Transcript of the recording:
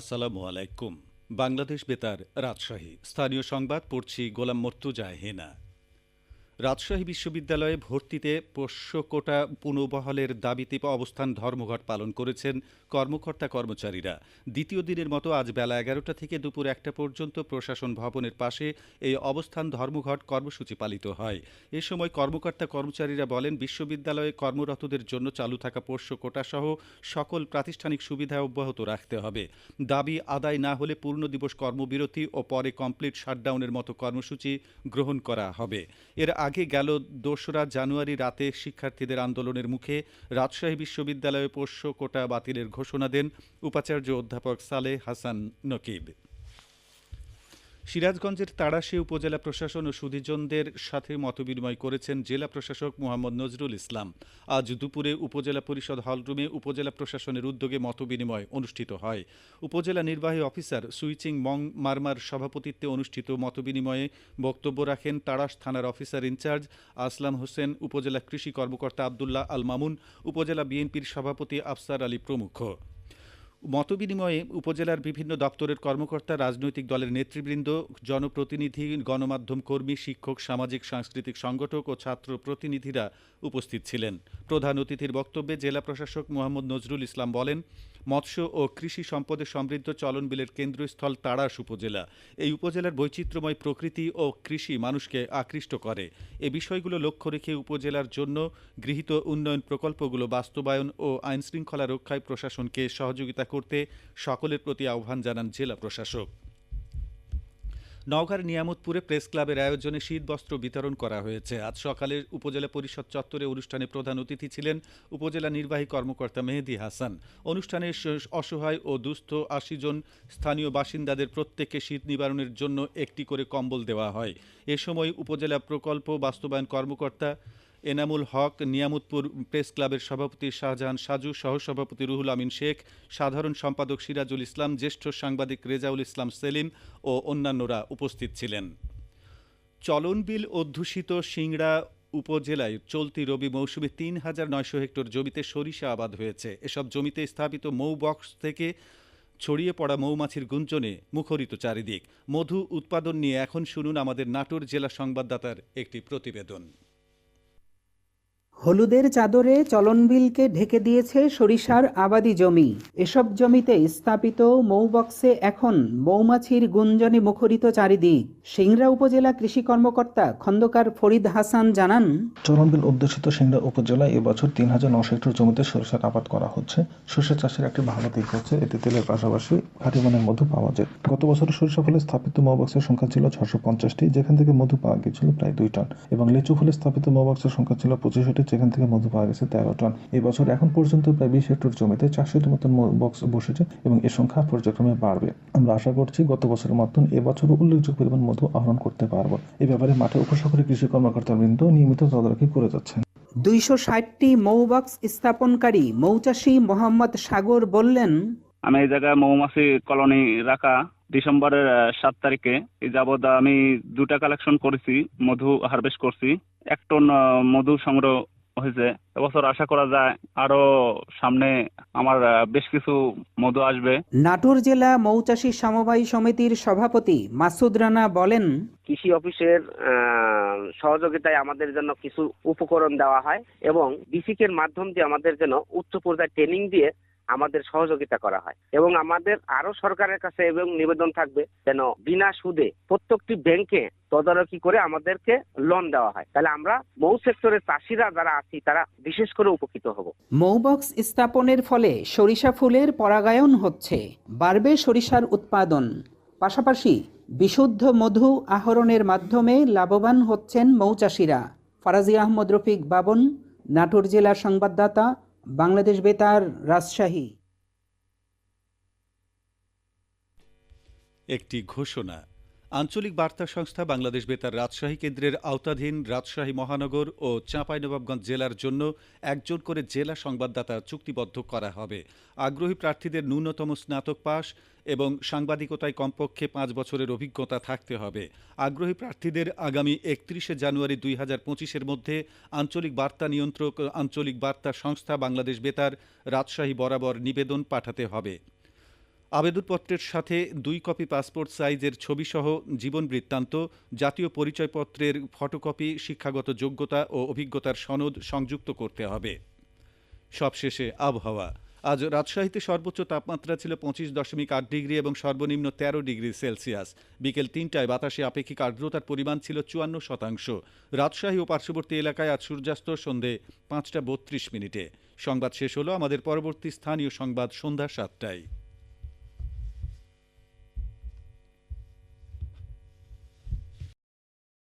আসসালামু আলাইকুম। বাংলাদেশ বেতার রাজশাহী। স্থানীয় সংবাদ পড়ছি গোলাম মর্তুজা হেনা। রাজশাহী বিশ্ববিদ্যালয়ে ভর্তিতে পোষ্য কোটা পুনর্বহালের দাবিতে অবস্থান ধর্মঘট পালন করেছেন কর্মকর্তা কর্মচারীরা। দ্বিতীয় দিনের মতো আজ বেলা এগারোটা থেকে দুপুর একটা পর্যন্ত প্রশাসন ভবনের পাশে এই অবস্থান ধর্মঘট কর্মসূচি পালিত হয়। এ সময় কর্মকর্তা কর্মচারীরা বলেন, বিশ্ববিদ্যালয়ে কর্মরতদের জন্য চালু থাকা পোষ্য কোটা সহ সকল প্রাতিষ্ঠানিক সুবিধা অব্যাহত রাখতে হবে। দাবি আদায় না হলে পূর্ণ দিবস কর্মবিরতি ও পরে কমপ্লিট শাটডাউনের মতো কর্মসূচি গ্রহণ করা হবে। এর আগে গেল দোসরা জানুয়ারি রাতে শিক্ষার্থীদের আন্দোলনের মুখে রাজশাহী বিশ্ববিদ্যালয়ে পোষ্য কোটা বাতিলের ঘোষণা দেন উপাচার্য অধ্যাপক সালেহ হাসান নকিব। সিরাজগঞ্জের তাড়াশি উপজেলা প্রশাসন ও সুধীজনদের সাথে মতবিনিময় করেছেন জেলা প্রশাসক মোহাম্মদ নজরুল ইসলাম। আজ দুপুরে উপজেলা পরিষদ হলরুমে উপজেলা প্রশাসনের উদ্যোগে মতবিনিময় অনুষ্ঠিত হয়। উপজেলা নির্বাহী অফিসার সুইচিং মং মারমার সভাপতিত্বে অনুষ্ঠিত মতবিনিময়ে বক্তব্য রাখেন তাড়াশ থানার অফিসার ইনচার্জ আসলাম হোসেন, উপজেলা কৃষি কর্মকর্তা আবদুল্লাহ আল মামুন, উপজেলা বিএনপির সভাপতি আফসার আলী প্রমুখ। মতবিনিময়ে উপজেলার বিভিন্ন দপ্তরের কর্মকর্তা, রাজনৈতিক দলের নেতৃবৃন্দ, জনপ্রতিনিধি, গণমাধ্যম কর্মী, শিক্ষক, সামাজিক, সাংস্কৃতিক সংগঠক ও ছাত্র প্রতিনিধিরা উপস্থিত ছিলেন। প্রধান অতিথির বক্তব্যে জেলা প্রশাসক মোহাম্মদ নজরুল ইসলাম বলেন, মৎস্য ও কৃষি সম্পদে সমৃদ্ধ চলন বিলের কেন্দ্রস্থল তাড়াশ উপজেলা। এই উপজেলার বৈচিত্র্যময় প্রকৃতি ও কৃষি মানুষকে আকৃষ্ট করে। এ বিষয়গুলো লক্ষ্য রেখে উপজেলার জন্য গৃহীত উন্নয়ন প্রকল্পগুলো বাস্তবায়ন ও আইনশৃঙ্খলা রক্ষায় প্রশাসনকে সহযোগিতা করতে সকলের প্রতি আহ্বান জানান জেলা প্রশাসক। নওগাঁর নিয়ামতপুরে প্রেস ক্লাবের আয়োজনে শীত বস্ত্র বিতরণ করা হয়েছে। আজ সকালে উপজেলা পরিষদ চত্বরে অনুষ্ঠানে প্রধান অতিথি ছিলেন উপজেলা নির্বাহী কর্মকর্তা মেহেদি হাসান। অনুষ্ঠানে অসহায় ও দুস্থ আশি জন স্থানীয় বাসিন্দাদের প্রত্যেককে শীত নিবারণের জন্য একটি করে কম্বল দেওয়া হয়। এ সময় উপজেলা প্রকল্প বাস্তবায়ন কর্মকর্তা এনামুল হক, নিয়ামতপুর প্রেস ক্লাবের সভাপতি শাহজাহান সাজু, সহসভাপতি রুহুল আমিন শেখ, সাধারণ সম্পাদক সিরাজুল ইসলাম, জ্যেষ্ঠ সাংবাদিক রেজাউল ইসলাম সেলিম ও অন্যান্যরা উপস্থিত ছিলেন। চলনবিল অধ্যুষিত সিংড়া উপজেলায় চলতি রবি মৌসুমে তিন হাজার নয়শো হেক্টর জমিতে সরিষা আবাদ হয়েছে। এসব জমিতে স্থাপিত মৌ বক্স থেকে ছড়িয়ে পড়া মৌমাছির গুঞ্জনে মুখরিত চারিদিক। মধু উৎপাদন নিয়ে এখন শুনুন আমাদের নাটোর জেলা সংবাদদাতার একটি প্রতিবেদন। হলুদের চাদরে চলনবিলকে ঢেকে দিয়েছে সরিষার আবাদি জমি। এসব জমিতে স্থাপিত মৌবক্সে এখন মৌমাছির গুঞ্জনে মুখরিত চারিদিক। সিংড়া উপজেলা কৃষি কর্মকর্তা খন্দকার ফরিদ হাসান জানান চরণবিল অধ্যুষিত সিংড়া উপজেলায় এবছর তিন হাজার নশো হেক্টর জমিতে সরিষার আবাদ করা হচ্ছে। সরিষা চাষের একটি ভালো দিক হচ্ছে, এতে তেলের পাশাপাশি খাঁটিমানের মধু পাওয়া যায়। গত বছর সরিষা ফলে স্থাপিত মৌবক্সের সংখ্যা ছিল ছশো পঞ্চাশটি, যেখান থেকে মধু পাওয়া গিয়েছিল প্রায় দুই টন। এবং লিচু ফলে স্থাপিত মৌবক্সের সংখ্যা ছিল পঁচিশটি যেখান থেকে মধু পাওয়া গেছে তেরো টন। এই বছর এখন পর্যন্ত প্রায় বিশ হেক্টর জমিতে চারশোটি মতন বক্স বসেছে এবং এর সংখ্যা পর্যায়ক্রমে বাড়বে। আমরা আশা করছি গত বছরের মতন এবছরও উল্লেখযোগ্য পরিমাণ মধু আহরণ করতে পারব। এই ব্যাপারে মাঠে উপসাগরী কৃষি কর্মকর্তাবৃন্দ নিয়মিত তদারকি করে যাচ্ছেন। দুইশো ষাটটি মৌবক্স স্থাপনকারী মৌচাষী মোহাম্মদ সাগর বললেন আমি এই জায়গায় মৌমাছি কলোনি রাখা ডিসেম্বরের সাত তারিখে। এই যাবৎ আমি দুটা কালেকশন করেছি মধু হারভেস্ট করছি। এক টন আহ, মধু সংগ্রহ হয়েছে। এবছর আশা করা যায় আরও সামনে আমার বেশ কিছু মধু আসবে। নাটোর জেলা মৌচাষী সমবায় সমিতির সভাপতি মাসুদ রানা বলেন কৃষি অফিসের আহ, সহযোগিতায় আমাদের জন্য কিছু উপকরণ দেওয়া হয় এবং বিসিকের মাধ্যম দিয়ে আমাদের জন্য উচ্চ পর্যায়ে ট্রেনিং দিয়ে আমাদের সহযোগিতা করা হয়। এবং আমাদের আরও সরকারের কাছে এবং নিবেদন থাকবে যেন বিনা সুদে প্রত্যেকটি ব্যাংকে তদারকি করে আমাদেরকে লোন দেওয়া হয়। তাহলে আমরা মৌ সেক্টরের চাষিরা যারা আছি, তারা বিশেষ করে উপকৃত হব। মৌবক্স স্থাপনের ফলে সরিষা ফুলের পরাগায়ন হচ্ছে, বাড়বে সরিষার উৎপাদন। পাশাপাশি বিশুদ্ধ মধু আহরণের মাধ্যমে লাভবান হচ্ছেন মৌচাষিরা। ফারাজি আহমদ রফিক বাবন, নাটোর জেলার সংবাদদাতা বাংলাদেশ বেতার রাজশাহী। একটি ঘোষণা। আঞ্চলিক বার্তা সংস্থা বাংলাদেশ বেতার রাজশাহী কেন্দ্রের আওতাধীন রাজশাহী মহানগর ও চাঁপাইনবাবগঞ্জ জেলার জন্য একজন করে জেলা সংবাদদাতা চুক্তিবদ্ধ করা হবে। আগ্রহী প্রার্থীদের ন্যূনতম স্নাতক পাস এবং সাংবাদিকতায় কমপক্ষে পাঁচ বছরের অভিজ্ঞতা থাকতে হবে। আগ্রহী প্রার্থীদের আগামী একত্রিশে জানুয়ারি দুই হাজার পঁচিশের মধ্যে আঞ্চলিক বার্তা নিয়ন্ত্রক, আঞ্চলিক বার্তা সংস্থা বাংলাদেশ বেতার রাজশাহী বরাবর নিবেদন পাঠাতে হবে। আবেদনপত্রের সাথে দুই কপি পাসপোর্ট সাইজের ছবিসহ জীবন বৃত্তান্ত, জাতীয় পরিচয়পত্রের ফটোকপি, শিক্ষাগত যোগ্যতা ও অভিজ্ঞতার সনদ সংযুক্ত করতে হবে। সবশেষে আবহাওয়া। আজ রাজশাহীতে সর্বোচ্চ তাপমাত্রা ছিল পঁচিশ দশমিক আট ডিগ্রি এবং সর্বনিম্ন তেরো ডিগ্রি সেলসিয়াস। বিকেল তিনটায় বাতাসে আপেক্ষিক আর্দ্রতার পরিমাণ ছিল চুয়ান্ন শতাংশ। রাজশাহী ও পার্শ্ববর্তী এলাকায় আজ সূর্যাস্ত সন্ধে পাঁচটা বত্রিশ মিনিটে। সংবাদ শেষ হলো আমাদের পরবর্তী স্থানীয় সংবাদ সন্ধ্যা সাতটায়।